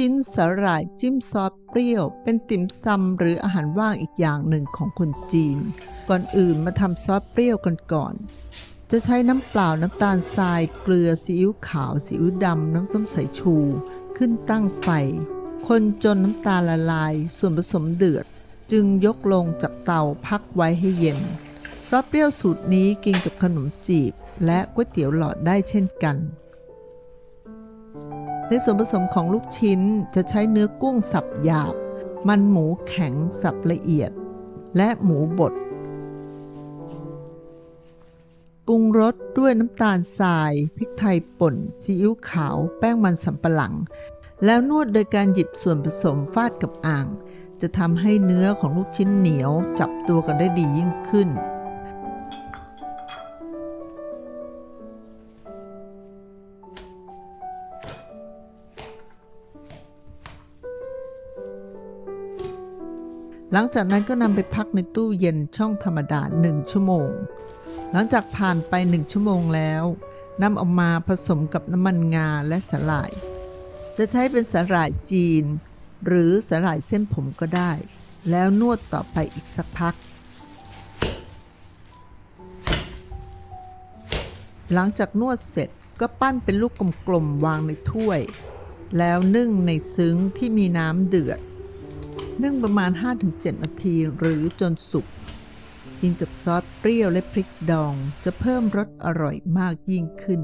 ชิ้นสาหร่ายจิ้มซอสเปรี้ยว เป็นติ่มซำหรืออาหารว่างอีกอย่างหนึ่งของคนจีน ก่อนอื่นมาทำซอสเปรี้ยวกันก่อน จะใช้น้ำเปล่าน้ำตาลทราย เกลือซีอิ๊วขาวซีอิ๊วดำน้ำส้มสายชู ขึ้นตั้งไฟ คนจนน้ำตาลละลาย ส่วนผสมเดือด จึงยกลงจากเตาพักไว้ให้เย็น ซอสเปรี้ยวสูตรนี้กินกับขนมจีบ และก๋วยเตี๋ยวหลอดได้เช่นกัน ในส่วนผสมของลูกชิ้นจะใช้เนื้อกุ้งสับหยาบ มันหมูแข็งสับละเอียด และหมูบดปรุงรสด้วยน้ำตาลทราย พริกไทยป่น ซีอิ๊วขาว แป้งมันสำปะหลัง แล้วนวดโดยการหยิบส่วนผสมฟาดกับอ่าง จะทำให้เนื้อของลูกชิ้นเหนียวจับตัวกันได้ดียิ่งขึ้น หลังจากนั้นก็นำไปพักในตู้เย็นช่องธรรมดา 1 ชั่วโมง หลังจากผ่านไป 1 ชั่วโมงแล้วนำออกมาผสมกับน้ำมันงาและสาหร่าย จะใช้เป็นสาหร่ายจีน หรือสาหร่ายเส้นผมก็ได้ แล้วนวดต่อไปอีกสักพัก หลังจากนวดเสร็จก็ปั้นเป็นลูกกลมๆวางในถ้วย แล้วนึ่งในซึ้งที่มีน้ำเดือด นึ่งประมาณ 5-7 นาทีหรือจนสุก กินกับซอสเปรี้ยวและพริกดองจะเพิ่มรสอร่อยมากยิ่งขึ้น